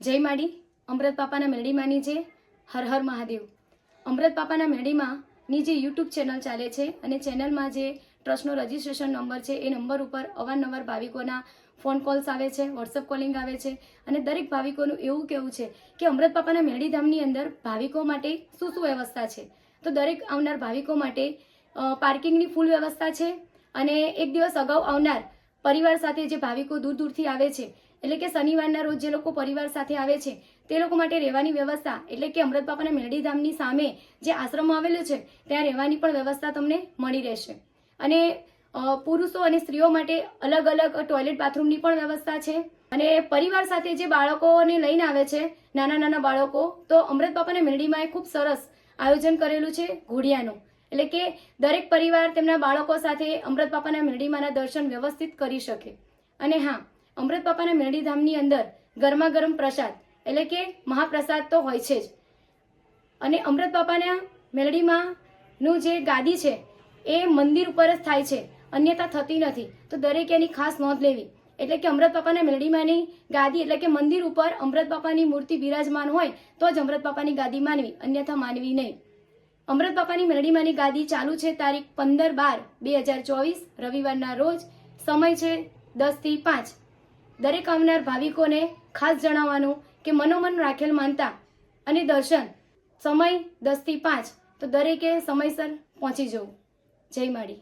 જય માડી, અમૃત પાપાના મેરડીમાંની જે, હર હર મહાદેવ. અમૃત પાપાના મેરડીમાંની જે યુટ્યુબ ચેનલ ચાલે છે અને ચેનલમાં જે ટ્રસ્ટનો રજિસ્ટ્રેશન નંબર છે, એ નંબર ઉપર અવારનવાર ભાવિકોના ફોન કોલ્સ આવે છે, વોટ્સઅપ કોલિંગ આવે છે અને દરેક ભાવિકોનું એવું કહેવું છે કે અમૃત પાપાના મેરડીધામની અંદર ભાવિકો માટે શું શું વ્યવસ્થા છે? તો દરેક આવનાર ભાવિકો માટે પાર્કિંગની ફૂલ વ્યવસ્થા છે અને એક દિવસ અગાઉ આવનાર પરિવાર સાથે જે ભાવિકો દૂર દૂરથી આવે છે એટલે કે શનિવારના રોજ જે લોકો પરિવાર સાથે આવે છે, તે લોકો માટે રહેવાની વ્યવસ્થા એટલે કે અમૃત બાપાના મેરડીધામની સામે જે આશ્રમ આવેલો છે, ત્યાં રહેવાની પણ વ્યવસ્થા તમને મળી રહેશે. અને પુરુષો અને સ્ત્રીઓ માટે અલગ અલગ ટોયલેટ બાથરૂમની પણ વ્યવસ્થા છે. અને પરિવાર સાથે જે બાળકોને લઈને આવે છે, નાના નાના બાળકો, તો અમૃત બાપાના મેરડીમાં એ ખૂબ સરસ આયોજન કરેલું છે ઘોડિયાનું. એટલે કે દરેક પરિવાર તેમના બાળકો સાથે અમૃત બાપાના મેરડીમાંના દર્શન વ્યવસ્થિત કરી શકે. અને હા અમૃત બાપાના મેરડી ધામની અંદર ગરમા ગરમ પ્રસાદ, એટલે કે મહાપ્રસાદ તો હોય છે જ. અને અમૃત બાપાના મેલડીમાં નું જે ગાદી છે, એ મંદિર ઉપર જ થાય છે. અન્યથા થતી નથી. તો દરેકે એની ખાસ નોંધ લેવી. એટલે કે અમૃત બાપાના મેલડીમાંની ગાદી, એટલે કે મંદિર ઉપર અમૃત બાપાની મૂર્તિ બિરાજમાન હોય, તો જ અમૃત બાપાની ગાદી માનવી. અન્યથા માનવી નહીં. અમૃત બાપાની મેલડીમાંની ગાદી ચાલુ છે તારીખ પંદર બાર, બે હજાર ચોવીસ, રવિવારના રોજ. સમય છે દસથી પાંચ. દરેક આવનાર ભાવિકોને ખાસ જણાવવાનું કે મનોમન રાખેલ માનતા અને દર્શન. સમય દસથી પાંચ. તો દરેકે સમયસર પહોંચી જવું. જય માડી.